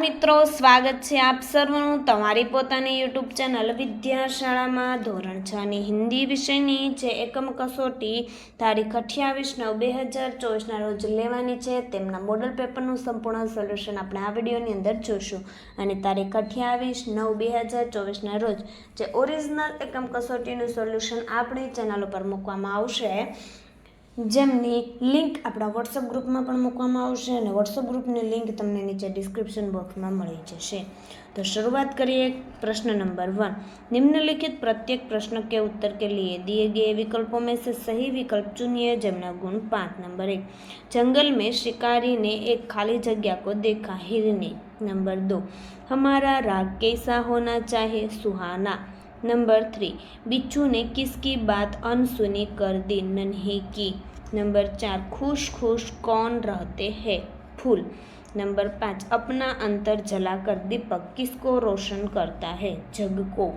મિત્રો, સ્વાગત છે આપ સર્વનું તમારી પોતાની યુટ્યુબ ચેનલ વિદ્યાશાળામાં. ધોરણ છ ની હિન્દી વિષયની જે એકમ કસોટી તારીખ અઠ્યાવીસ નવ બે હજાર ચોવીસના રોજ લેવાની છે, તેમના મોડલ પેપરનું સંપૂર્ણ સોલ્યુશન આપણે આ વિડીયોની અંદર જોશું. અને તારીખ અઠ્યાવીસ નવ બે હજાર ચોવીસના રોજ જે ઓરિજિનલ એકમ કસોટીનું સોલ્યુશન આપણી ચેનલ ઉપર મૂકવામાં આવશે જેમની લિંક આપણા વોટ્સઅપ ગ્રુપમાં પણ મૂકવામાં આવશે અને વોટ્સઅપ ગ્રુપની લિંક તમને નીચે ડિસ્ક્રિપ્શન બોક્સમાં મળી જશે તો શરૂઆત કરીએ प्रश्न नंबर वन निम्नलिखित प्रत्येक प्रश्न के उत्तर के लिए दिए गए विकल्पों में से सही विकल्प चुनिए जमुना गुण पाँच नंबर एक जंगल में शिकारी ने एक खाली जगह को देखा हिरनी नंबर दो हमारा राग कैसा होना चाहिए सुहाना नंबर थ्री बिच्छू ने किसकी बात अनसुनी कर दी नन्ही की नंबर चार खुश खुश कौन रहते हैं फूल नंबर पाँच अपना अंतर जलाकर दीपक किसको रोशन करता है जग को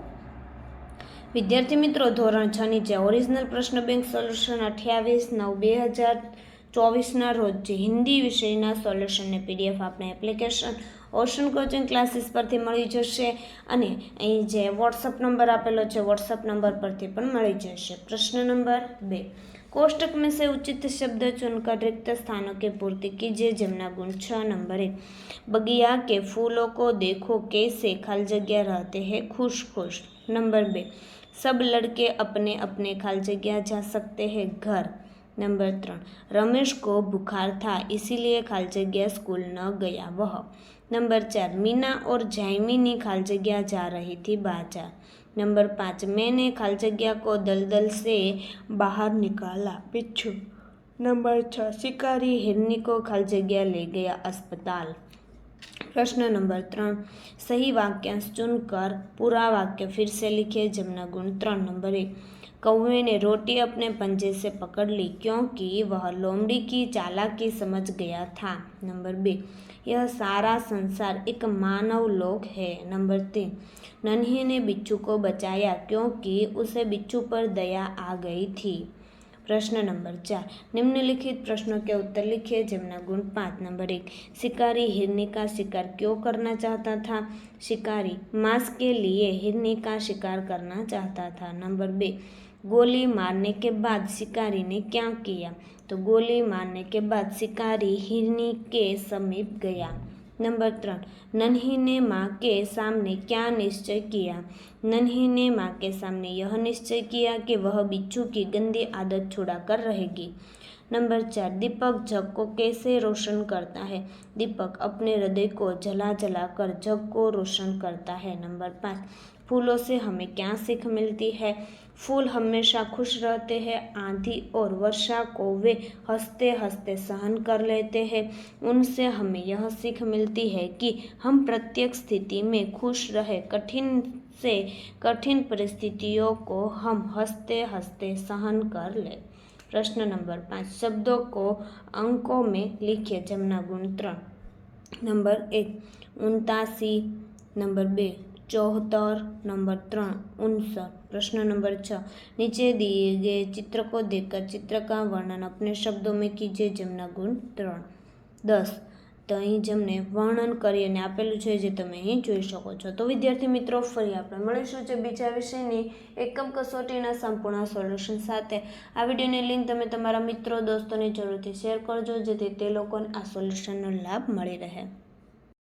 વિદ્યાર્થી મિત્રો ધોરણ છ ની જે ઓરિજિનલ પ્રશ્ન બેંક સોલ્યુશન અઠ્યાવીસ નવ બે હજાર ચોવીસના રોજ જે હિન્દી વિષયના સોલ્યુશનને પીડીએફ આપણે એપ્લિકેશન ઓશન કોચિંગ ક્લાસીસ પરથી મળી જશે અને અહીં જે વોટ્સઅપ નંબર આપેલો છે વોટ્સઅપ નંબર પરથી પણ મળી જશે પ્રશ્ન નંબર બે कोष्टक में से उचित शब्द चुनकर रिक्त स्थानों की पूर्ति कीजिए, जमुना गुण छः नंबर एक बगिया के फूलों को देखो, कैसे खाली जगह रहते हैं, खुश खुश। नंबर बे, सब लड़के अपने अपने खाली जगह जा सकते हैं, घर। नंबर त्रण, रमेश को बुखार था, इसीलिए खाली जगह स्कूल न गया वह। नंबर चार, मीना और जायमिनी खाली जगह जा रही थी बाज़ार। नंबर पाँच, मैंने खाल जगह को दलदल से बाहर निकाला बिच्छू नंबर छः, शिकारी हिरनी को खाल जगह ले गया अस्पताल। प्रश्न नंबर त्रण सही वाक्यांश चुनकर पूरा वाक्य फिर से लिखे जमुना गुण त्रण नंबर एक कौवे ने रोटी अपने पंजे से पकड़ ली क्योंकि वह लोमड़ी की चालाकी समझ गया था। नंबर बी, यह सारा संसार एक मानव लोक है। नंबर तीन, नन्हे ने बिच्छू को बचाया क्योंकि उसे बिच्छू पर दया आ गई थी। प्रश्न नंबर चार, निम्नलिखित प्रश्नों के उत्तर लिखिए, जमुना गुण पाँच। नंबर एक, शिकारी हिरनी का शिकार क्यों करना चाहता था? शिकारी मांस के लिए हिरनी का शिकार करना चाहता था। नंबर बे गोली मारने के बाद शिकारी ने क्या किया? तो गोली मारने के बाद शिकारी हिरनी के समीप गया। नंबर त्रण नन्ही ने माँ के सामने क्या निश्चय किया? नन्ही ने माँ के सामने यह निश्चय किया कि वह बिच्छू की गंदी आदत छुड़ा कर रहेगी। नंबर चार, दीपक जग को कैसे रोशन करता है? दीपक अपने हृदय को जला जला कर जग को रोशन करता है। नंबर पाँच, फूलों से हमें क्या सीख मिलती है? फूल हमेशा खुश रहते हैं, आंधी और वर्षा को वे हँसते हँसते सहन कर लेते हैं। उनसे हमें यह सीख मिलती है कि हम प्रत्येक स्थिति में खुश रहे। कठिन से कठिन परिस्थितियों को हम हँसते हँसते सहन कर ले। प्रश्न नंबर पाँच, शब्दों को अंकों में लिखिए जमुना गुण त्रण नंबर एक, उनतासी। नंबर बे चौहत्तर। नंबर त्रण उनसठ। प्रश्न नंबर छः नीचे दिए गए चित्र को देखकर चित्र का वर्णन अपने शब्दों में कीजिए जमुना गुण ત્રણ દસ તો અહીં જેમને વર્ણન કરી અને આપેલું છે જે તમે અહીં જોઈ શકો છો તો વિદ્યાર્થી મિત્રો ફરી આપણે મળીશું છે બીજા વિષયની એકમ કસોટીના સંપૂર્ણ સોલ્યુશન સાથે આ વિડીયોની લિંક તમે તમારા મિત્રો દોસ્તોને જરૂરથી શેર કરજો જેથી તે લોકોને આ સોલ્યુશનનો લાભ મળી રહે